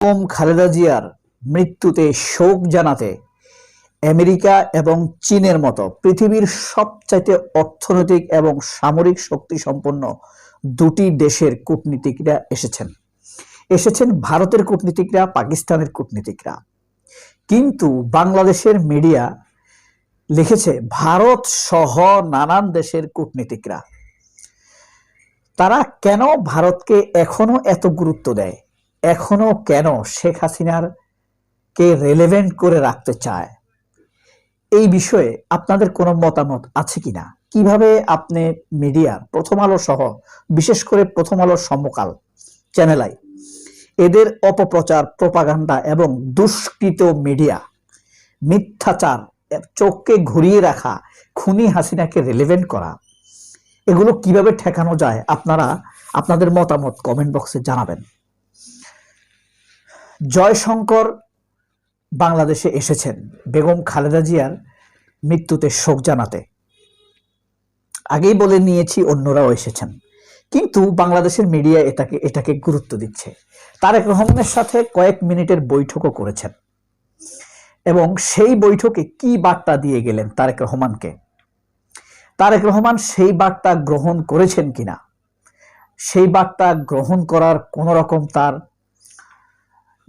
বেগম খালেদা জিয়ার মৃত্যুতে শোক জানাতে আমেরিকা এবং চীনের মতো পৃথিবীর সবচাইতে অর্থনৈতিক এবং সামরিক শক্তি সম্পন্ন দুটি দেশের কূটনীতিকরা এসেছেন। এসেছেন ভারতের কূটনীতিকরা, পাকিস্তানের কূটনীতিকরা। কিন্তু বাংলাদেশের মিডিয়া লিখেছে, ভারত সহ নানান দেশের কূটনীতিকরা। তারা কেন ভারতকে এখনও এত গুরুত্ব দেয়? এখনও কেন শেখ হাসিনার কে রেলেভেন্ট করে রাখতে চায়? এই বিষয়ে আপনাদের কোনো মতামত আছে কিনা? কীভাবে আপনি মিডিয়া প্রথম আলো সহ, বিশেষ করে প্রথম আলো সমকাল চ্যানেলাই এদের অপপ্রচার প্রপাগান্ডা এবং দুষ্কৃত মিডিয়া মিথ্যাচার চোখকে ঘুরিয়ে রাখা, খুনি হাসিনাকে রেলেভেন্ট করা, এগুলো কীভাবে ঠেকানো যায়? আপনারা আপনাদের মতামত কমেন্ট বক্সে জানাবেন। জয়শঙ্কর বাংলাদেশে এসেছেন। বেগম খালেদা জিয়ার মৃত্যুতে শোক জানাতে। আগেই বলে নিয়েছি, অন্যরাও এসেছেন। কিন্তু বাংলাদেশের মিডিয়া এটাকে এটাকে গুরুত্ব দিচ্ছে। তারেক রহমানের সাথে কয়েক মিনিটের বৈঠকও করেছেন। এবং সেই বৈঠকে কি বার্তা দিয়ে গেলেন তারেক রহমানকে? তারেক রহমান সেই বার্তা গ্রহণ করেছেন কিনা? সেই বার্তা গ্রহণ করার কোন রকম তার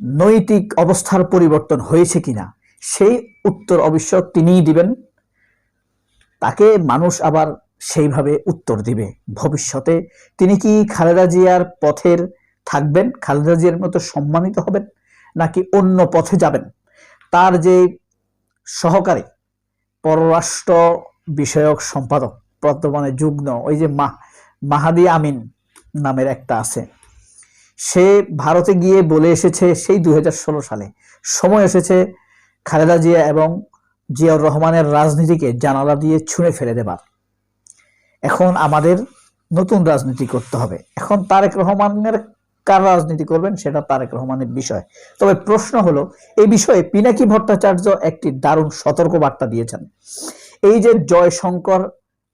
নৈতিক অবস্থার পরিবর্তন হয়েছে কিনা? সেই উত্তর অবশ্য তিনিই দিবেন। তাকে মানুষ আবার সেইভাবে উত্তর দিবে। ভবিষ্যতে তিনি কি খালেদা জিয়ার পথের থাকবেন, খালেদা জিয়ার মতো সম্মানিত হবেন, নাকি অন্য পথে যাবেন? তার যে সহকারী পররাষ্ট্র বিষয়ক সম্পাদক, বর্তমানে যুগ্ম, ওই যে মাহাদি আমিন নামের একটা আছে। সে ভারতে গিয়ে বলে এসেছে সেই দুই হাজার ষোলো সালে। সময় এসেছে খালেদা জিয়া এবং জিয়াউর রহমানের রাজনীতিকে জানালা দিয়ে ছুঁড়ে ফেলে দেবার। এখন আমাদের নতুন রাজনীতি করতে হবে। এখন তারেক রহমানের কার রাজনীতি করবেন সেটা তারেক রহমানের বিষয়। তবে প্রশ্ন হলো, এই বিষয়ে পিনাকি ভট্টাচার্য একটি দারুণ সতর্ক বার্তা দিয়েছেন। এই যে জয়শঙ্কর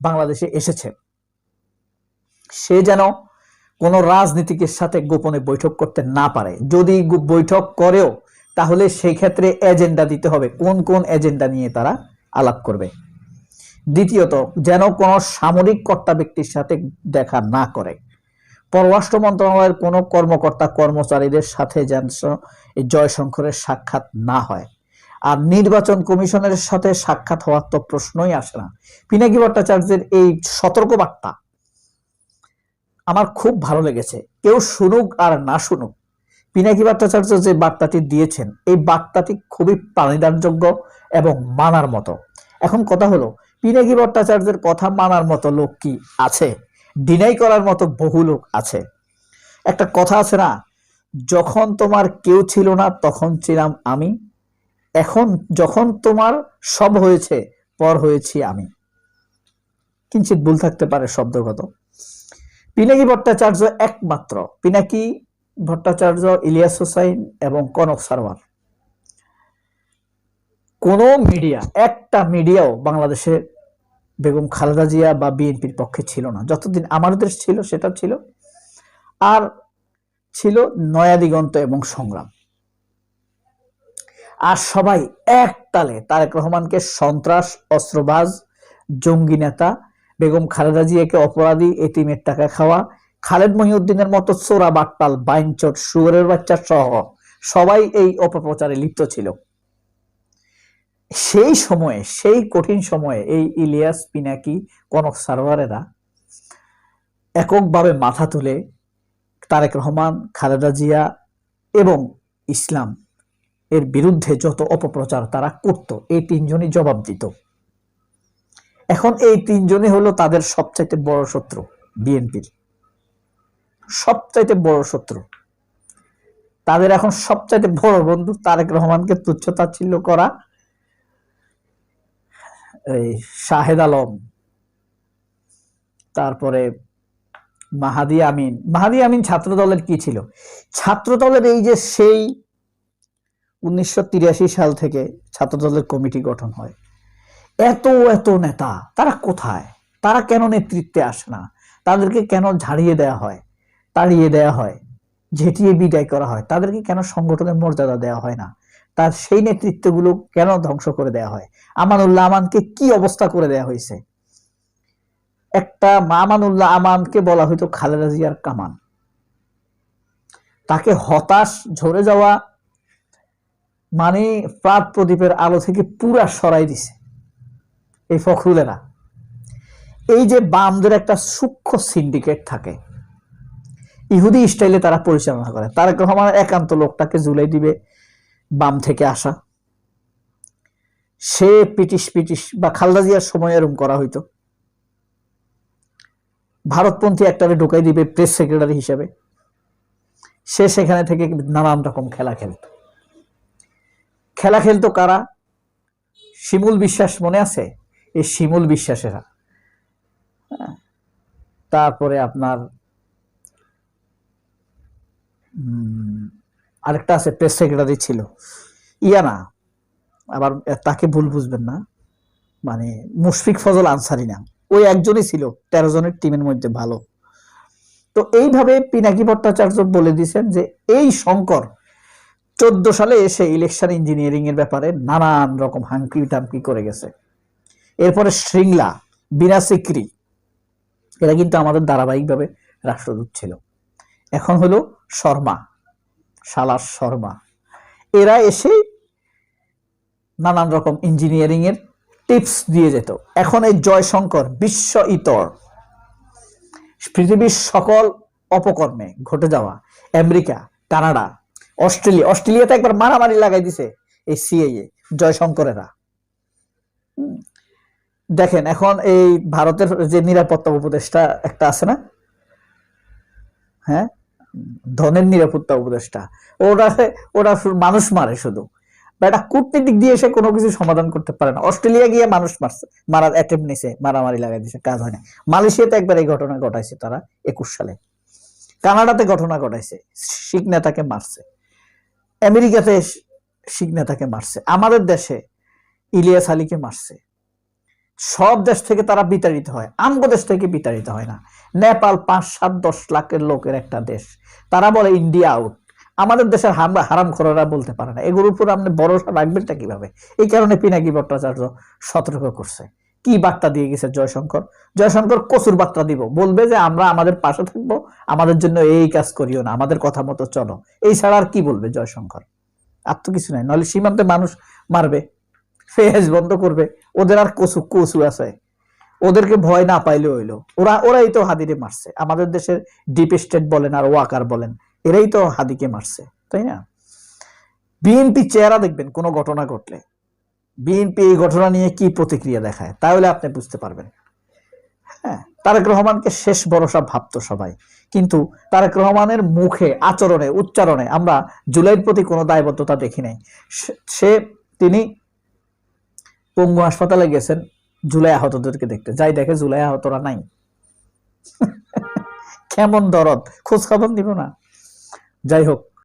বাংলাদেশে এসেছে, সে যেন কোনো রাজনীতিকের সাথে গোপনে বৈঠক করতে না পারে। যদি বৈঠক করেও, তাহলে সেই ক্ষেত্রে এজেন্ডা দিতে হবে। কোন কোন এজেন্ডা নিয়ে তারা আলাপ করবে? দ্বিতীয়ত, যেন কোনো সামরিক কর্তা ব্যক্তির সাথে দেখা না করে। পররাষ্ট্র মন্ত্রণালয়ের কোনো কর্মকর্তা, কর্মচারীদের সাথে যেন জয়শঙ্করের সাক্ষাৎ না হয়। আর নির্বাচন কমিশনের সাথে সাক্ষাৎ হওয়ার তো প্রশ্নই আসে না। পিনাকি ভট্টাচার্যের এই সতর্ক বার্তা আমার খুব ভালো লেগেছে। কেউ শুনুক আর না শুনুক। পিনাকি ভট্টাচার্য যে বার্তাটি দিয়েছেন, এই বার্তাটি খুবই প্রাণীদানযোগ্য এবং মানার মতো। এখন কথা হলো, পিনাকি ভট্টাচার্যের কথা মানার মতো লোক কি আছে? ডিনাই করার মতো বহু লোক আছে। একটা কথা আছে না, যখন তোমার কেউ ছিল না, তখন ছিলাম আমি। এখন যখন তোমার সব হয়েছে, পর হয়েছি আমি। কিঞ্চিত ভুল থাকতে পারে শব্দগত। পিনাকি ভট্টাচার্য একমাত্র। পিনাকি ভট্টাচার্য, ইলিয়াস হোসাইন এবং কনক সারওয়ার। কোন মিডিয়া, একটা মিডিয়াও বাংলাদেশে বেগম খালেদা জিয়া বা বিএনপির পক্ষে ছিল না। যতদিন আমাদের ছিল, সেটা ছিল। আর ছিল নয়া দিগন্ত এবং সংগ্রাম। আর সবাই এক তালে, তারেক রহমানকে সন্ত্রাস, অস্ত্রবাজ, জঙ্গি নেতা বেগম খালেদা জিয়াকে অপরাধী এতিমের টাকা খাওয়া, খালেদ মহিউদ্দিনের মতো চোরা বাটপাল, বাইনচট শুয়ারের বাচ্চা সহ সবাই এই অপপ্রচারে লিপ্ত ছিল। সেই সময়ে, সেই কঠিন সময়ে এই ইলিয়াস পিনাকি কনক সারোয়ারেরা এককভাবে মাথা তুলে তারেক রহমান, খালেদা জিয়া এবং ইসলাম এর বিরুদ্ধে যত অপপ্রচার তারা করত এই তিনজনই জবাব দিত। এখন এই তিনজনই হলো তাদের সবচাইতে বড় শত্রু, বিএনপির। সবচাইতে বড় শত্রু। তাদের এখন সবচাইতে বড় বন্ধু তারেক রহমানকে তুচ্ছ তাচ্ছিল্য করা এই শাহেদ আলম। তারপরে মাহাদি আমিন। মাহাদি আমিন ছাত্র দলের কি ছিল? ছাত্র দলের এই যে সেই উনিশশো তিরাশি সাল থেকে ছাত্র দলের কমিটি গঠন হয়। এত এত নেতা, তারা কোথায়? তারা কেন নেতৃত্বে আসে না? তাদেরকে কেন ঝাড়িয়ে দেওয়া হয়, তাড়িয়ে দেওয়া হয়, ঝেঁটিয়ে বিদায় করা হয়? তাদেরকে কেন সংগঠনের মর্যাদা দেওয়া হয় না? তার সেই নেতৃত্বগুলো কেন ধ্বংস করে দেওয়া হয়? আমানুল্লাহ আমানকে কি অবস্থা করে দেওয়া হয়েছে? একটা আমানুল্লাহ আমানকে বলা হয়তো খালেদা জিয়ার কামান। তাকে হতাশ, ঝরে যাওয়া মানে প্রাত প্রদীপের আলো থেকে পুরা সরাই দিছে। এই ফখরুলেরা এই যে বামদের একটা সূক্ষ্ম সিন্ডিকেট থাকে, ইহুদি স্টাইলে তারা পরিচালনা করে। তারেক রহমান একান্ত লোকটাকে জুলাই দিবে বাম থেকে আসা। সে পিটিশ পিটিশ বা খালদা জিয়ার সময় এরম করা হইতো। ভারতপন্থী একটারে ঢুকাই দিবে প্রেস সেক্রেটারি হিসেবে। সে সেখানে থেকে নানান রকম খেলা খেলত। খেলা খেলতো কারা? শিমুল বিশ্বাস মনে আছে? এই শিমুল বিশ্বাসেরা। হ্যাঁ। তারপরে আপনার আরেকটা আছে প্রেস সেক্রেটারি ছিল। ইয়া না আবার তাকে ভুল বুঝবেন না মানে মুশফিক ফজল আনসারি না। ওই একজনই ছিল, তেরো জনের টিমের মধ্যে ভালো। তো এইভাবে পিনাকি ভট্টাচার্য বলে দিয়েছেন যে, এই শঙ্কর চোদ্দ সালে এসে ইলেকশন ইঞ্জিনিয়ারিং এর ব্যাপারে নানান রকম হাঙ্কি টাঙ্কি করে গেছে। এরপরে শৃঙ্গলা বিনা সিক্রি। এরা কিন্তু আমাদের ধারাবাহিকভাবে রাষ্ট্রদূত ছিল। এখন হলো শর্মা সালাস শর্মা। এরা এসে নানান রকম ইঞ্জিনিয়ারিং এর টিপস দিয়ে যেত। এখন এই জয়শঙ্কর, বিশ্ব ইতর। পৃথিবীর সকল অপকর্মে ঘটে যাওয়া আমেরিকা, কানাডা, অস্ট্রেলিয়া, অস্ট্রেলিয়াতে একবার মারামারি লাগাই দিছে এই সিএইএ জয়শঙ্করেরা। দেখেন, এখন এই ভারতের যে নিরাপত্তা উপদেষ্টা একটা আছে না? হ্যাঁ? ধনের নিরাপত্তা উপদেষ্টা। ওরা ওরা মানুষ মারে শুধু। এটা কূটনীতিক দিয়ে এসে কোনো কিছু সমাধান করতে পারে না। অস্ট্রেলিয়া গিয়ে মানুষ মারছে। মারার অ্যাটেম্প নিছে, মারামারি লাগাই দিছে, কাজ হয় না। মালয়েশিয়াতে একবার এই ঘটনা ঘটাইছে তারা, একুশ সালে। কানাডাতে ঘটনা ঘটাইছে। শিখ নেতাকে মারছে। আমেরিকাতে শিখ নেতাকে মারছে। আমাদের দেশে ইলিয়াস আলীকে মারছে। সব দেশ থেকে তারা বিতাড়িত হয়। আমগো দেশ থেকে বিতাড়িত হয় না। নেপাল পাঁচ, সাত, দশ লাখের লোকের একটা দেশ। তারা বলে ইন্ডিয়া আউট। আমাদের দেশের হামরা হারাম খোরারা বলতে পারে না। এগুলোর উপর আপনি ভরসা রাখবেনটা কীভাবে? এই কারণে পিনাকি ভট্টাচার্য সতর্ক করছে। কি বার্তা দিয়ে গেছে জয়শঙ্কর? জয়শঙ্কর কচুর বার্তা দিব। বলবে যে, আমরা আমাদের পাশে থাকব। আমাদের জন্য এই কাজ করিও না। আমাদের কথা মতো চলো। এই ছাড়া আর কি বলবে জয়শঙ্কর? আর তো কিছু নাই। নাহলে সীমান্তে মানুষ মারবে। ফেস বন্ধ করবে। ওদের আর কচু কচু আছে। ওদেরকে ভয় না পাইলে হইল। ওরা, ওরাই তো হাদিরে মারছে। আমাদের দেশের ডিপ স্টেট বলেন আর ওয়াকার বলেন, এরাই তো হাদিকে মারছে, তাই না? বিএনপি চেহারা দেখবেন কোনো ঘটনা ঘটলে। বিএনপি এই ঘটনা নিয়ে কি প্রতিক্রিয়া দেখায়, তাহলে আপনি বুঝতে পারবেন। হ্যাঁ তারেক রহমানকে শেষ ভরসা ভাবতো সবাই। কিন্তু তারেক রহমানের মুখে, আচরণে, উচ্চারণে আমরা জুলাইয়ের প্রতি কোনো দায়বদ্ধতা দেখি নাই। সে- সে, তিনি পঙ্গু হাসপাতালে গেছেন, জুলাই আহতদেরকে দেখতে। যাই দেখে জুলাই আহতরা নাই। কেমন দরদ? খোঁজ খবর নিব না। যাই হোক